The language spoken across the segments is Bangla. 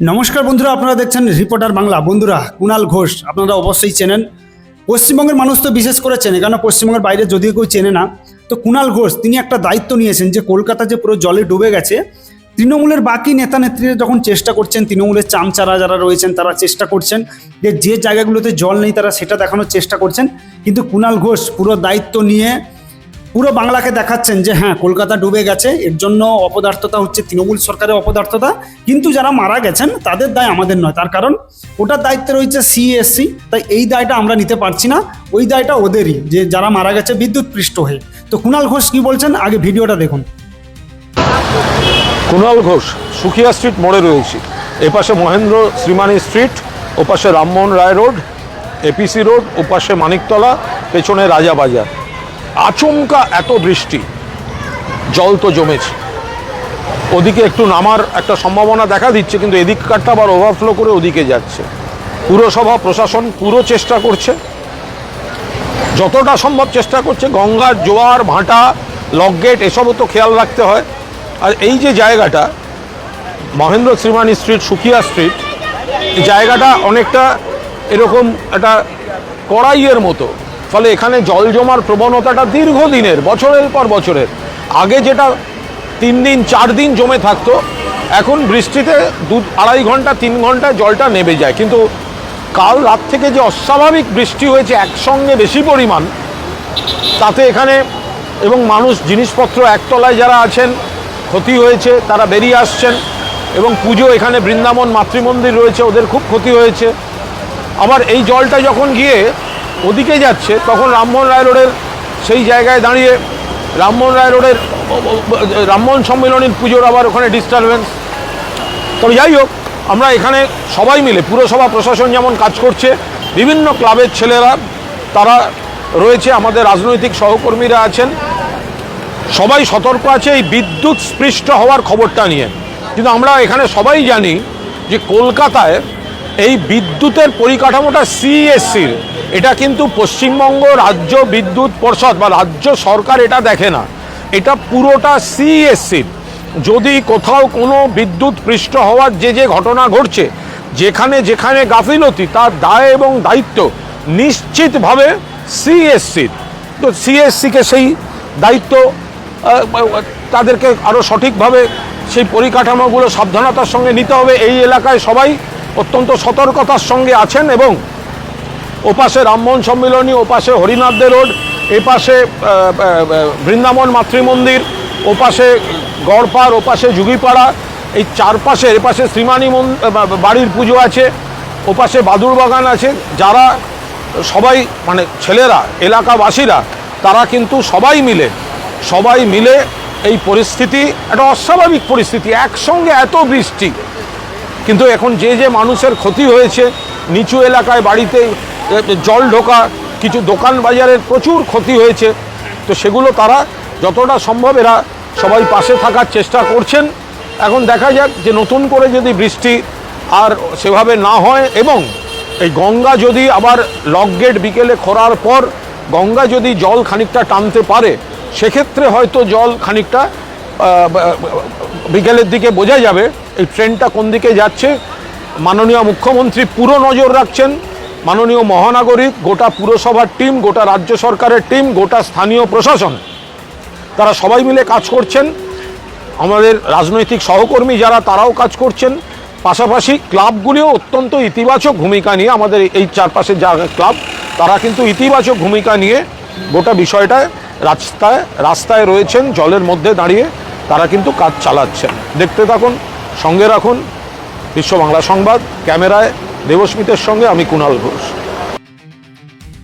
নমস্কার বন্ধুরা, আপনারা দেখছেন রিপোর্টার বাংলা। বন্ধুরা কুণাল ঘোষ, আপনারা অবশ্যই চেনেন। পশ্চিমবঙ্গের মানুষ তো বিশেষ করে চেনে কেন পশ্চিমবঙ্গের বাইরে যদিও কেউ চেনে না। তো কুণাল ঘোষ, তিনি একটা দায়িত্ব নিয়েছেন যে কলকাতা যে পুরো জলে ডুবে গেছে, তৃণমূলের বাকি নেতা নেত্রীরা যখন চেষ্টা করছেন, তৃণমূলের চামচারা যারা রয়েছেন, তারা চেষ্টা করছেন যে যে জায়গাগুলোতে জল নেই, তারা সেটা দেখানোর চেষ্টা করছেন। কিন্তু কুণাল ঘোষ পুরো দায়িত্ব নিয়ে পুরো বাংলাকে দেখাচ্ছেন যে হ্যাঁ কলকাতা ডুবে গেছে, এর জন্য অপদার্থতা হচ্ছে তৃণমূল সরকারের অপদার্থতা। কিন্তু যারা মারা গেছেন, তাদের দায় আমাদের নয়। তার কারণ ওটার দায়িত্বে রয়েছে সিএসসি তাই এই দায়টা আমরা নিতে পারছি না। ওই দায়টা ওদেরই, যে যারা মারা গেছে বিদ্যুৎ পৃষ্ঠ হয়ে। তো কুণাল ঘোষ কি বলছেন? আগে ভিডিওটা দেখুন। কুণাল ঘোষ, সুখিয়া স্ট্রিট মোড়ে রয়েছি। এপাশে মহেন্দ্র শ্রীমানি স্ট্রিট, ওপাশে Rammohan Roy road APC road, ওপাশে মানিকতলা, পেছনে রাজাবাজার। আচমকা এত বৃষ্টি, জল তো জমেছে। ওদিকে একটু নামার একটা সম্ভাবনা দেখা দিচ্ছে, কিন্তু এদিককারটা আবার ওভারফ্লো করে ওদিকে যাচ্ছে। পুরসভা প্রশাসন পুরো চেষ্টা করছে। যতটা সম্ভব চেষ্টা করছে গঙ্গার জোয়ার, ভাঁটা, লকগেট, এসবও তো খেয়াল রাখতে হয়। আর এই যে জায়গাটা, মহেন্দ্র শ্রীমানি স্ট্রিট সুখিয়া স্ট্রিট জায়গাটা অনেকটা এরকম একটা কড়াইয়ের মতো। ফলে এখানে জল জমার প্রবণতাটা দীর্ঘদিনের, বছরের পর বছরের। আগে যেটা তিন দিন, চার দিন জমে থাকতো, এখন বৃষ্টিতে দু আড়াই ঘণ্টা, তিন ঘন্টায় জলটা নেমে যায়। কিন্তু কাল রাত থেকে যে অস্বাভাবিক বৃষ্টি হয়েছে, একসঙ্গে বেশি পরিমাণ, তাতে এখানে এবং মানুষ, জিনিসপত্র একতলায় যারা আছেন, ক্ষতি হয়েছে, তারা বেরিয়ে আসছেন এবং পুজো এখানে বৃন্দাবন মাতৃমন্দির রয়েছে, ওদের খুব ক্ষতি হয়েছে। আবার এই জলটা যখন গিয়ে ওদিকে যাচ্ছে, তখন রামমোহন রায় রোডের সেই জায়গায় দাঁড়িয়ে রামমোহন রায় রোডের রামমোহন সম্মেলনীর পুজোর আবার ওখানে ডিস্টারবেন্স তবে যাই হোক, আমরা এখানে সবাই মিলে, পুরসভা প্রশাসন যেমন কাজ করছে, বিভিন্ন ক্লাবের ছেলেরা, তারা রয়েছে, আমাদের রাজনৈতিক সহকর্মীরা আছেন। সবাই সতর্ক আছে, এই বিদ্যুৎ স্পৃষ্ট হওয়ার খবরটা নিয়ে। কিন্তু আমরা এখানে সবাই জানি যে কলকাতায় এই বিদ্যুতের পরিকাঠামোটা সিএসসির। এটা কিন্তু পশ্চিমবঙ্গ রাজ্য বিদ্যুৎ পর্ষদ বা রাজ্য সরকার এটা দেখে না। এটা পুরোটা সিএসসির। যদি কোথাও কোনো বিদ্যুৎ পৃষ্ঠ হওয়ার যে যে ঘটনা ঘটছে, যেখানে যেখানে গাফিলতি, তার দায় এবং দায়িত্ব নিশ্চিতভাবে সিএসসির। তো সিএসসিকে সেই দায়িত্ব তাদেরকে আরও সঠিকভাবে সেই পরিকাঠামোগুলো সাবধানতার সঙ্গে নিতে হবে। এই এলাকায় সবাই অত্যন্ত সতর্কতার সঙ্গে আছেন এবং ওপাশে রামমোহন সম্মিলনী, ওপাশে হরিনাথদের রোড, এপাশে বৃন্দাবন মাতৃমন্দির ওপাশে গড়পাড়, ওপাশে যুগিপাড়া এই চারপাশে এপাশে শ্রীমানি মন বাড়ির পুজো আছে, ওপাশে বাদুর বাগান আছে, যারা সবাই মানে ছেলেরা, এলাকাবাসীরা, তারা কিন্তু সবাই মিলে সবাই মিলে এই পরিস্থিতি, একটা অস্বাভাবিক পরিস্থিতি, একসঙ্গে এত বৃষ্টি কিন্তু এখন যে যে মানুষের ক্ষতি হয়েছে, নিচু এলাকায় বাড়িতে জল ঢোকা, কিছু দোকান বাজারের প্রচুর ক্ষতি হয়েছে, তো সেগুলো তারা যতটা সম্ভব এরা সবাই পাশে থাকার চেষ্টা করছেন। এখন দেখা যাক যে নতুন করে যদি বৃষ্টি আর সেভাবে না হয় এবং এই গঙ্গা যদি আবার লকগেট বিকেলে খরার পর গঙ্গা যদি জল খানিকটা টানতে পারে, সেক্ষেত্রে হয়তো জল খানিকটা বিকেলের দিকে বোঝা যাবে এই ট্রেনটা কোন দিকে যাচ্ছে। মাননীয় মুখ্যমন্ত্রী পুরো নজর রাখছেন। মাননীয় মহানাগরিক, গোটা পুরসভার টিম, গোটা রাজ্য সরকারের টিম, গোটা স্থানীয় প্রশাসন, তারা সবাই মিলে কাজ করছেন। আমাদের রাজনৈতিক সহকর্মী যারা, তারাও কাজ করছেন। পাশাপাশি ক্লাবগুলিও অত্যন্ত ইতিবাচক ভূমিকা নিয়ে আমাদের এই চারপাশের যা ক্লাব, তারা কিন্তু ইতিবাচক ভূমিকা নিয়ে গোটা বিষয়টায় রাস্তায় রাস্তায় রয়েছেন, জলের মধ্যে দাঁড়িয়ে। তারা কিন্তু কাজ চালাচ্ছেন। দেখতে থাকুন, সঙ্গে রাখুন, বিশ্ব বাংলা সংবাদ, ক্যামেরায় দেবস্মিতের সঙ্গে আমি কুণাল ঘোষ।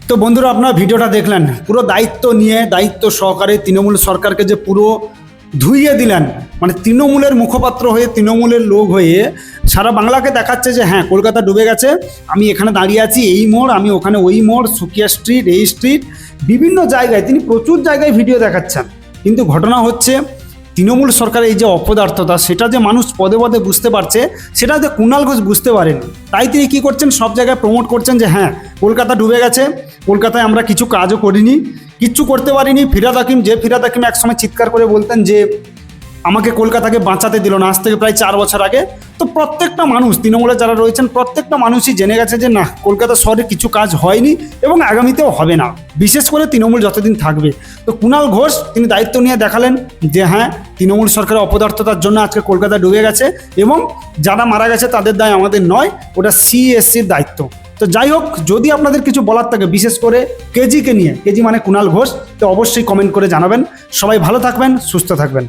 তো বন্ধুরা, আপনারা ভিডিওটা দেখলেন, পুরো দায়িত্ব নিয়ে, দায়িত্ব সহকারে তৃণমূল সরকারকে যে পুরো ধুইয়ে দিলেন মানে তৃণমূলের মুখপাত্র হয়ে, তৃণমূলের লোক হয়ে, সারা বাংলাকে দেখাচ্ছে যে হ্যাঁ কলকাতা ডুবে গেছে, আমি এখানে দাঁড়িয়ে আছি, এই মোড়, আমি ওখানে ওই মোড়, সুকিয়া স্ট্রিট, এই স্ট্রিট, বিভিন্ন জায়গায়, তিনি প্রচুর জায়গায় ভিডিও দেখাচ্ছেন। কিন্তু ঘটনা হচ্ছে তৃণমূল সরকারের এই যে অপদার্থতা, সেটা যে মানুষ পদে পদে বুঝতে পারছে, সেটা যে কুণাল ঘোষ বুঝতে পারেন। তাই তিনি কী করছেন? সব জায়গায় প্রমোট করছেন যে হ্যাঁ কলকাতা ডুবে গেছে, কলকাতায় আমরা কিছু কাজও করিনি, কিচ্ছু করতে পারিনি। ফিরাদ হাকিম, যে ফিরাদ হাকিম একসময় চিৎকার করে বলতেন যে আমাকে কলকাতাকে বাঁচাতে দিল না। আজ থেকে প্রায় চার বছর আগে। তো প্রত্যেকটা মানুষ, তৃণমূলে যারা রয়েছেন, প্রত্যেকটা মানুষই জেনে গেছে যে, না, কলকাতা শহরে কিছু কাজ হয়নি এবং আগামীতেও হবে না। বিশেষ করে তৃণমূল যতদিন থাকবে। তো কুণাল ঘোষ, তিনি দায়িত্ব নিয়ে দেখালেন যে হ্যাঁ তৃণমূল সরকারের অপদার্থতার জন্য আজকে কলকাতা ডুবে গেছে এবং যারা মারা গেছে তাদের দায় আমাদের নয়, ওটা সিএসসির দায়িত্ব। তো যাই হোক, যদি আপনাদের কিছু বলার থাকে, বিশেষ করে কেজিকে নিয়ে, কেজি মানে কুণাল ঘোষ, তো অবশ্যই কমেন্ট করে জানাবেন। সবাই ভালো থাকবেন, সুস্থ থাকবেন।